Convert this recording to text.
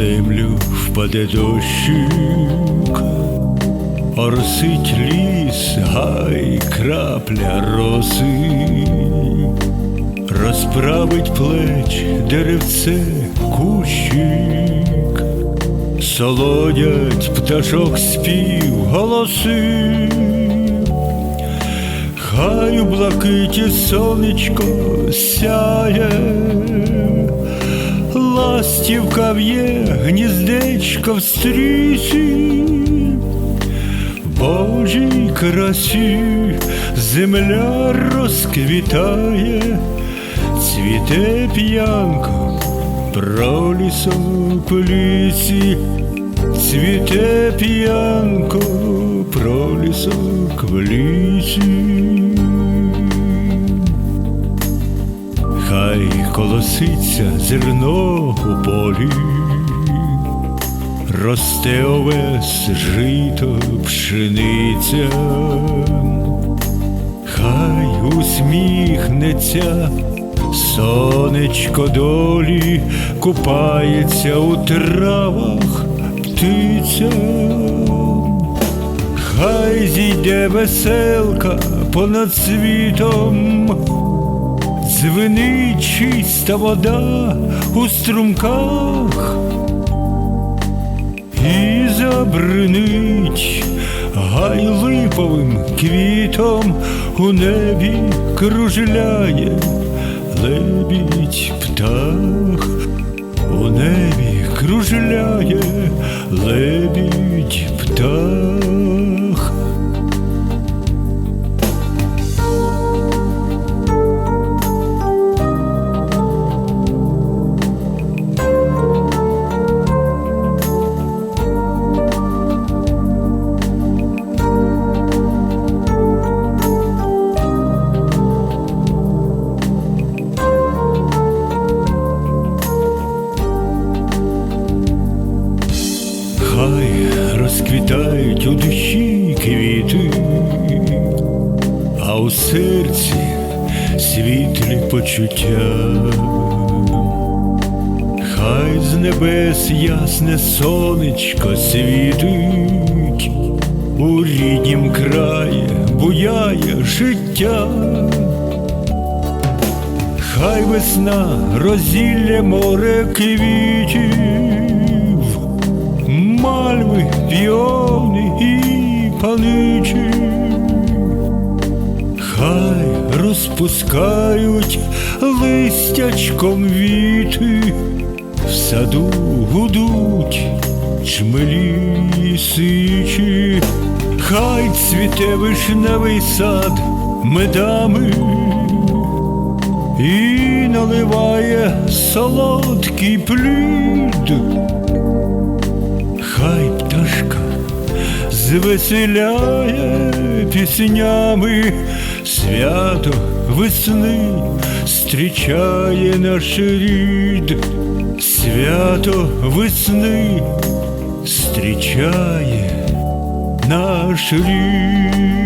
землю впаде дощик, орсить ліс, гай, крапля роси, розправить плеч деревце кущик, солодять пташок спів голоси. Хай у блакиті сонечко сяє, ластівка в'є гніздечко в стрісі, Божій красі земля розквітає, цвіте п'янко, пролісок в лісі, цвіте п'янко, пролісок в лісі. Хай колоситься зерно у полі, росте овес, жито, пшениця, хай усміхнеться, сонечко долі, купається у травах птиця. Хай зійде веселка понад світом, Звенить чиста вода у струмках і забринить гай липовим квітом у небі кружляє лебідь птах, розквітають у душі квіти, а у серці світлі почуття. Хай з небес ясне сонечко світить, у ріднім краї буяє життя. Хай весна розілля море квітів, мальви, піони і паничі, хай розпускають листячком віти, в саду гудуть чмелі сичі, хай цвіте вишневий сад медами і наливає солодкий плід. Хай звеселяє піснями, свято весни зустрічає наш рід, свято весни зустрічає наш рід.